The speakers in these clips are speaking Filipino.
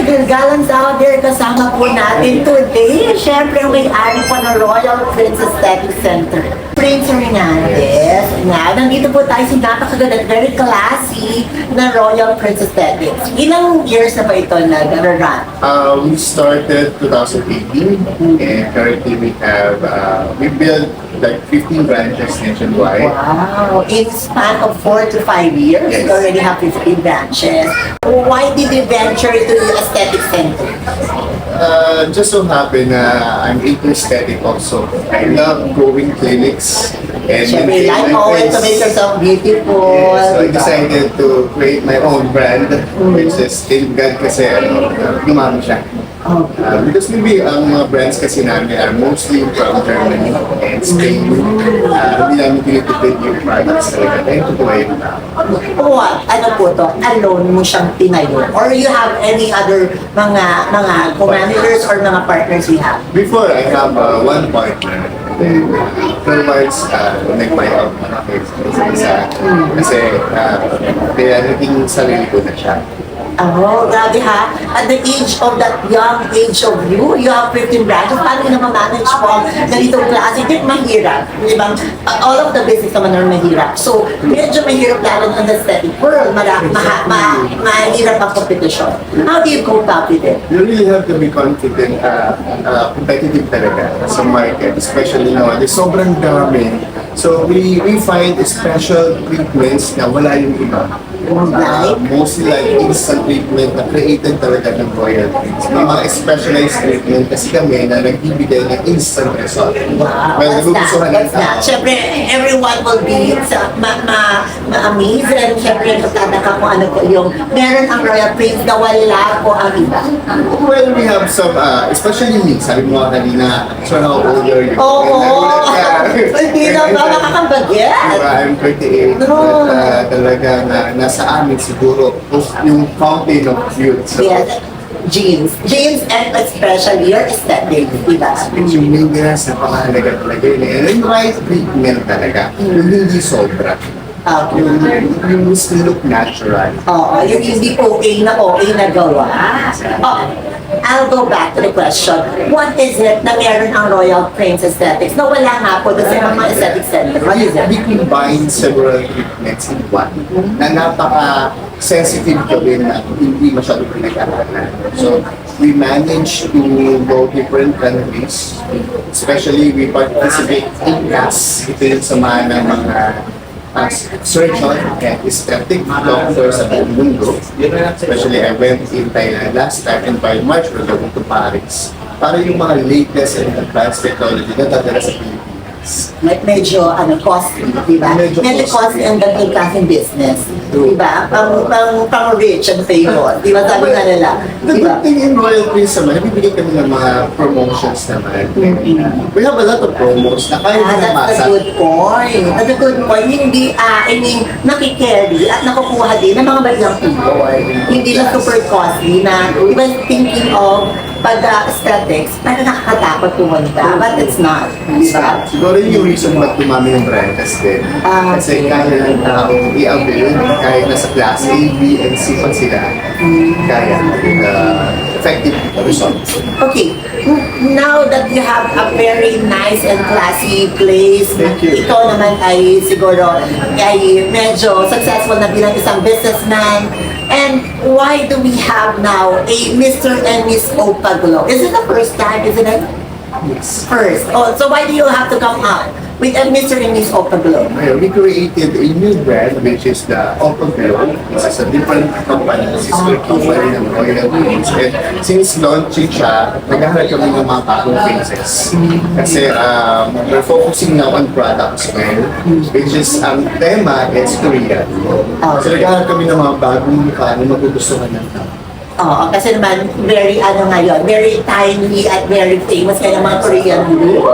kagagalan out there, kasama po natin today. Siyempre, may-ari po ng Royal Princess Aesthetic Center. Prince Hernandez. Na, nandito po tayo sa napakaganda very classy na Royal Princess Aesthetics. Ilang years na ba ito nag-run? Uh, we started 2018 and currently we have, uh, we built like 15 branches nationwide. Wow! In span of 4 to 5 years, Yes. you already have 15 branches. Why did you venture into the aesthetic center? Uh, just so happen na I'm into aesthetic also. I love growing clinics and Siyempre, like always to make yourself beautiful. Yeah, so I decided to create my own brand, which is Thank God kasi ano, uh, dumami siya. Okay. Uh, because maybe ang mga brands kasi namin are mostly from Germany and Spain. Uh, hindi namin tinitipid yung products talaga. Kaya ito po ay What? Ano po to? Alone mo siyang tinayo? Or you have any other mga mga co-managers or mga partners you have? Before, I have uh, one partner. Then, afterwards, uh, nag-buy out na ako sa isa. Kasi, uh, kaya naging sarili ko na siya. Oh, grabe ha. At the age of that young age of you, you have 15 branches. Paano yun naman manage mo ang ganitong klase? Hindi mahirap. Di ba? Uh, All of the business naman are mahirap. So, medyo mahirap lalo the aesthetic world. Mara, maha, ma, mahirap ang competition. How do you cope up with it? You really have to be confident, uh, uh, competitive talaga sa market, especially nowadays. Sobrang dami. So, we we find special treatments na wala yung iba. Uh, mostly like instant treatment na created talaga ng Royal Prince. May mga specialized treatment kasi kami na nagbibigay ng instant result. Wow, Well, what's that? What's that? Siyempre, everyone will be sa, ma, ma, ma-amaze and siyempre magtataka kung ano po yung meron ang Royal Prince na wala po ang iba. Well, we have some, uh, especially me, sabi mo kanina, so how old are you? Oo! Hindi na ba makakabagyan? Diba, I'm 38, No. but uh, talaga na, nasa amin siguro yung fountain of youth. So, Yes. Jeans. Jeans and especially your aesthetic, di ba? yung maintenance na pangahalaga talaga yun. eh. And yung right treatment talaga, yung hindi sobra. Okay. Yung, yung look natural. Oo, yung hindi okay na okay na gawa. Oh, I'll go back to the question. What is it na meron ang Royal Prince Aesthetics na wala nga po sa mga aesthetic center? What is it? We combine several treatments in one na napaka-sensitive gawin na hindi masyado pinag-aralan. So, we manage to go different countries. Especially, we participate in CAS. Ito yung samahan ng mga uh, surgeon and aesthetic doctors sa buong mundo. Especially, I went in Thailand last time and by March, we're going to Paris. Para yung mga latest and advanced technology na dadala sa Pilipinas. Med- medyo ano, costly, di ba? Medyo Medyo costly ang dating klaseng business. Di ba? Pang, pang, pang rich and famous. Di ba? Sabi nga nila. The Di good ba? thing in Royal Prince naman, nabibigyan kami ng mga promotions naman. We have a lot of promos na kaya Ah, na that's a masa. good point. That's a good point. Hindi, ah, I mean, nakikerry at nakukuha din ng mga baliang people. Hindi lang super costly na, di ba, thinking of pag uh, aesthetics, parang nakakatakot pumunta. But it's not. Di ba? Siguro yun yung reason ba't dumami yung branches din. Ah, Kasi kaya ng taong i-avail, kahit nasa class A, B, and C pa sila, kaya uh, effective results. Okay, now that you have a very nice and classy place, Thank you. ikaw naman ay siguro ay medyo successful na bilang isang businessman. And why do we have now a Mr. and Miss Opaglo? Is it the first time, isn't it? Yes. First. Oh, so why do you have to come out with a Mr. and Miss Opaglo? Ngayon, we created a new brand which is the Open Glow. This is a different company. This is the company ng Royal Prince. And since launching siya, naghahanap kami ng mga bagong faces. Kasi um, we're focusing now on products ngayon, which is ang tema is Korean. So naghahanap kami ng mga bagong mukha na magugustuhan ng tao. Oo, kasi naman, very, ano ngayon, very tiny at very famous kaya ng mga Korean group.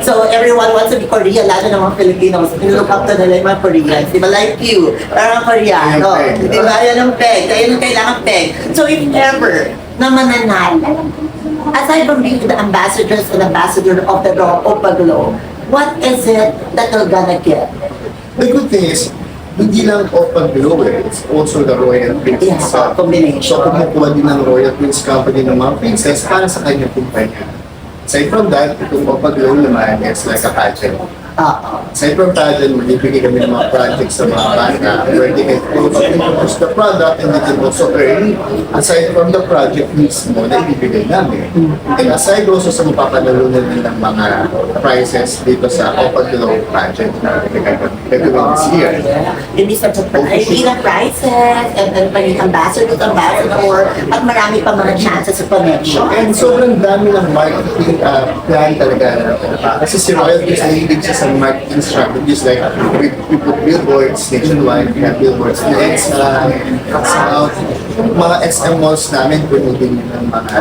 So, everyone wants to be Korean, lalo ng mga Filipinos. Look up to nila yung mga Koreans. Di ba? Like you, parang Koreano. Yan ang. Di ba? Yan ang peg. Kaya yung kailangan peg. So, if ever na mananalo, aside from being the ambassadors and ambassador of the Opa Glow, what is it that you're gonna get? The good thing is, hindi lang Open Glow eh, it's also the Royal Prince. Yeah, itself. combination. So, kumukuha din ng Royal Prince Company ng mga princess para sa kanyang kumpanya. Aside from that, itong Open Glow naman is like a pageant. Oo. Aside from pageant, magbibigay kami ng mga projects sa mga bata where they can also introduce the product and they can also earn aside from the project mismo na ibibigay namin. And aside also sa mapapanalunan din ng mga prizes dito sa Open Glow project na gagawin this year. Hindi sa hindi na prizes, and then pagiging ambassador, ambassador, at marami pa mga chances sa connection. And sobrang dami ng marketing uh, plan talaga. Kasi si Royal is nahilig siya sa marketing strategies like we, we put billboards nationwide, we have billboards in EDSA, sa mga SM malls namin, puno din ng mga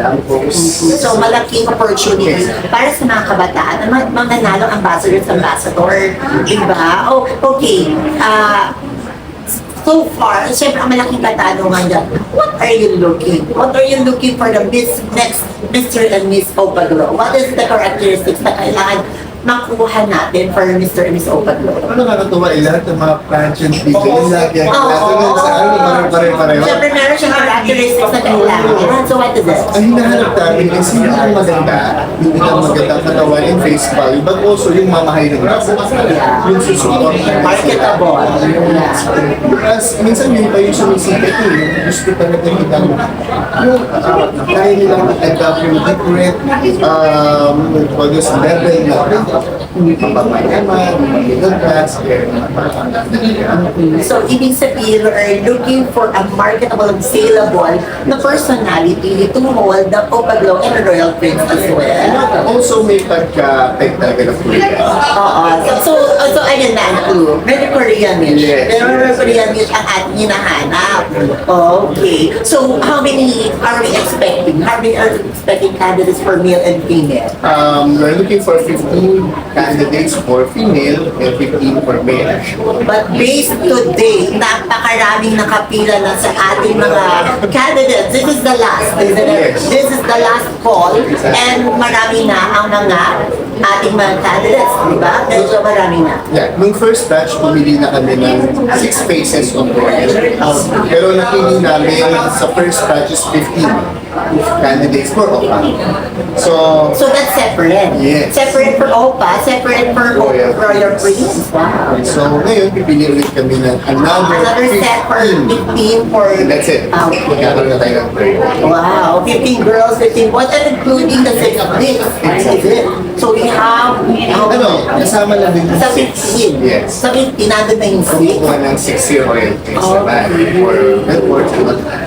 lampposts. So, malaking opportunity para sa mga kabataan na mag- mananalo ambassador sa ambassador. Diba? Oh, okay. Ah, so far, siyempre ang malaking katanungan dyan, what are you looking? What are you looking for the Miss, next Mr. and Miss Opaglo? What is the characteristics na kailangan makuha natin for Mr. and Miss Opaglo? Ano nakakatuwa eh, lahat ng mga pageant DJ, Oo. lagi ang Oo. natunod sa ano, pare-pare-pareho. Siyempre, meron siyang characteristics na kailangan. So, what is it? Ang hinahanap namin is hindi lang maganda, hindi lang maganda ang katawan and face value, but also yung mamahal ng nasa. Yung susupport. Marketable. Because minsan yun pa yung sumisikat eh, yung gusto talaga nilang yung uh, kaya nilang adapt yung different um, level na mapapamayaman, middle class, So, ibig sabihin, we're looking for a marketable and saleable na personality to hold the Opaglo and the Royal Prince as well. also may pagka-peg talaga ng Korea. Oo. So, so, so ayun na clue. Very Korean niche. Yes. Pero very Korean niche ang ating hinahanap. Okay. So, how many are we expecting? Many are expecting candidates for male and female? Um, we're looking for 15 candidates for female and 15 for male. But based today, napakaraming nakapila na sa ating mga candidates. This is the last, isn't it? Yes. This is the last call. And marami na ang mga ating mga candidates, di ba? Medyo marami na. Yeah, nung first batch, pumili na kami ng six faces of royal. Pero napili namin sa first batch is 15 candidates for OPA. So, So that's separate. Yes. Separate for OPA, separate for Royal Royal Prince. Wow. so ngayon, pipili ulit kami ng another Another set for 15. 15 for... That's it. Ah, okay. Magkakaroon na tayo ng. Wow, 15 girls, 15 boys, and including the six mix. Is it? So we have... Ano, kasama na din Sa 15. Yes. Sa 15, nandun na yung six. kumukuha ng six-year royalties Oh. naman for networks.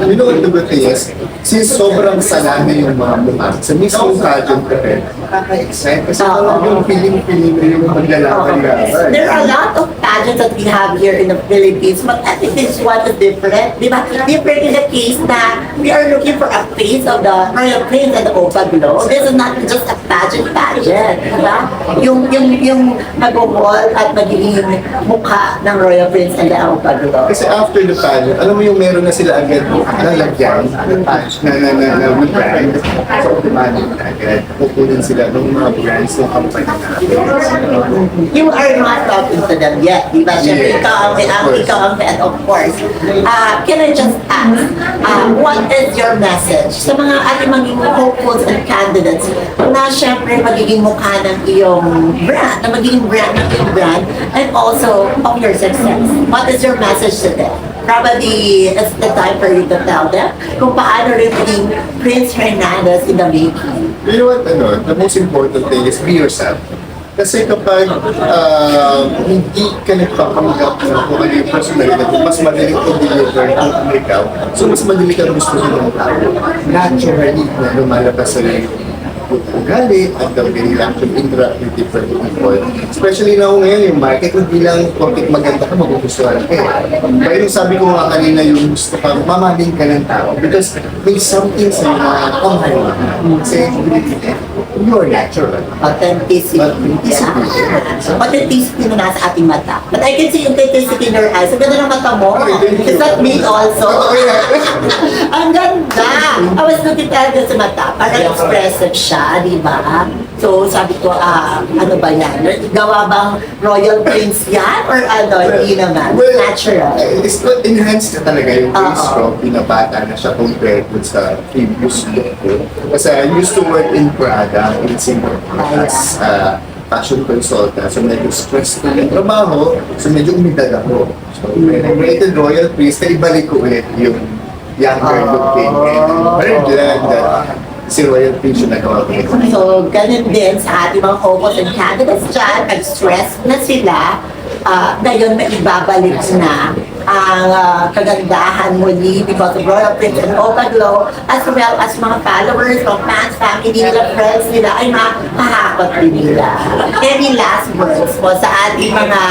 You know what the good thing is, since sobrang salami yung mga mukha, sa mismong pageant ka rin, nakaka-excite kasi Oo. talagang feeling-feeling mo yung maglalaban ka. There are a lot of pageants that we have here in the Philippines, but I think this one is different. Di ba? Different in the case na we are looking for a face of the Royal Prince and the Opa Glow. This is not just a pageant pageant. Di ba? Yung, yung, yung mag-wall at magiging mukha ng Royal Prince and the Opa Glow. Kasi after the pageant, alam mo yung meron na sila agad lalagyan na na na na na na brand. So, automatic na agad. Kukunin sila ng mga brands ng company natin. You are not talking to them yet, di ba? Siyempre, Yes, ikaw ang, ang ikaw ang head, of course. Uh, can I just ask, uh, what is your message sa mga ating magiging hopefuls and candidates na siyempre magiging mukha ng iyong brand, na magiging brand ng iyong brand, and also of your success? What is your message to them? Probably it's the time for you to tell them kung paano rin maging Prince Hernandez in the making. You know what, ano, the most important thing is be yourself. Kasi kapag uh, hindi ka nagpapanggap na kung ano yung personality mo, mas madaling i-deliver kung ikaw. So, mas madali ka gusto ng tao. Naturally, na lumalabas sa yung ugali at the actually interact with different people. Especially na ngayon, yung market, hindi lang konting maganda ka, magugustuhan ka. eh. Kaya yung sabi ko nga kanina, yung gusto ka, mamaling ka ng tao. Because may something sa mga company. Kasi, you're natural. Authenticity. Authenticity. Yeah. Authenticity na nasa ating mata. But I can see authenticity in your eyes. Ang ganda ng mata mo. Okay. Is that me also? Yeah. Ang ganda! I was looking talaga sa mata. Parang expressive siya, di ba? So sabi ko, ah, ano ba yan? Gawa bang Royal Prince yan? Or ano, hindi naman? Well, Natural. It's not enhanced na talaga yung face Oo. ko. Pinabata na siya compared dun sa previous look ko. Kasi I used to work in Prada in Singapore as a fashion consultant. So medyo stressful yung trabaho. So medyo umidad ako. So when I created Royal Prince, na ibalik ko ulit yung younger looking. And very glad that si Royal Prince yung nagawa ko. So, ganun din sa ating mga hopos and candidates dyan, nag-stress na sila, ah, ngayon na ibabalik na ang ah, kagandahan muli because of Royal Prince and Opa Glow, as well as mga followers, mga fans, family nila, friends nila, ay makahakot din nila. Any last words po sa ating mga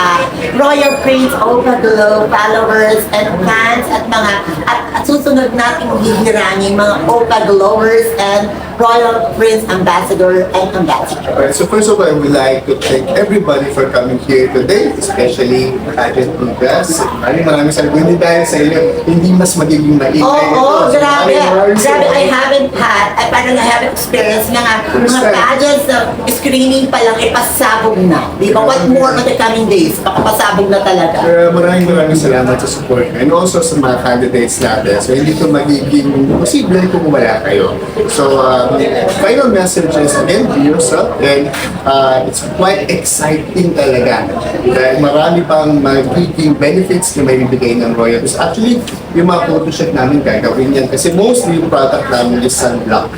Royal Prince, Opa Glow, followers, and fans, at mga, at, at susunod nating hihirangin mga Opa Glowers and Royal Prince Ambassador and Ambassador. Alright, so first of all, I would like to thank everybody for coming here today, especially Agent Lucas. Maraming maraming salamat. Hindi dahil sa inyo, hindi mas magiging maingay. Oo, oh. So, grabe. Grabe, I haven't had, ay parang I haven't experienced nga nga, mga pageants na screening pa lang, ipasabog na. Di ba? What more on the coming days? Pakapasabog na talaga. Kaya maraming maraming salamat sa support and also sa mga candidates natin. So hindi ito magiging posible kung wala kayo. So um, final messages again to yourself and uh, it's quite exciting talaga. Dahil marami pang magiging benefits na may bibigay ng Royals. Actually, yung mga photoshoot namin gagawin yan kasi mostly yung product namin is sunblock.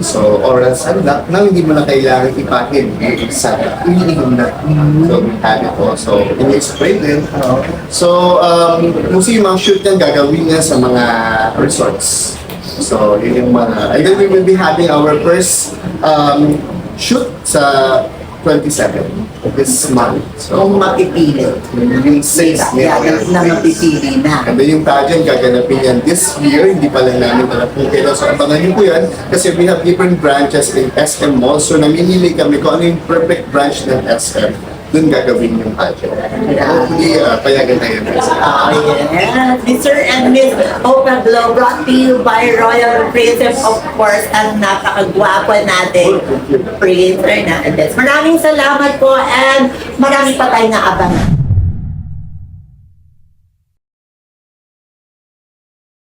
So oral sunblock na hindi mo na kailangan ipahid sa iniinom na. So we have it also. Ini-spray din. So, um, mostly yung mga shoot yan gagawin niya sa mga resorts. So, yun yung mga, and then we will be having our first um, shoot sa 27 this month. So, Kung mapipili. yung sales Yeah, yeah, na mapipili na. And then yung pageant, gaganapin yan this year. Hindi pa lang namin alam kung kailan. So, abangan niyo po yan. Kasi we have different branches in SM Mall. So, namimili kami kung ano yung perfect branch ng SM. Doon gagawin yung pageant. Hopefully, uh, payagan na yan. Oh, yes. Mr. and Miss Opa Glow brought to you by Royal Prince and of course, ang napakagwapo natin, Prince Hernandez. Maraming salamat po and marami pa tayong naabangan.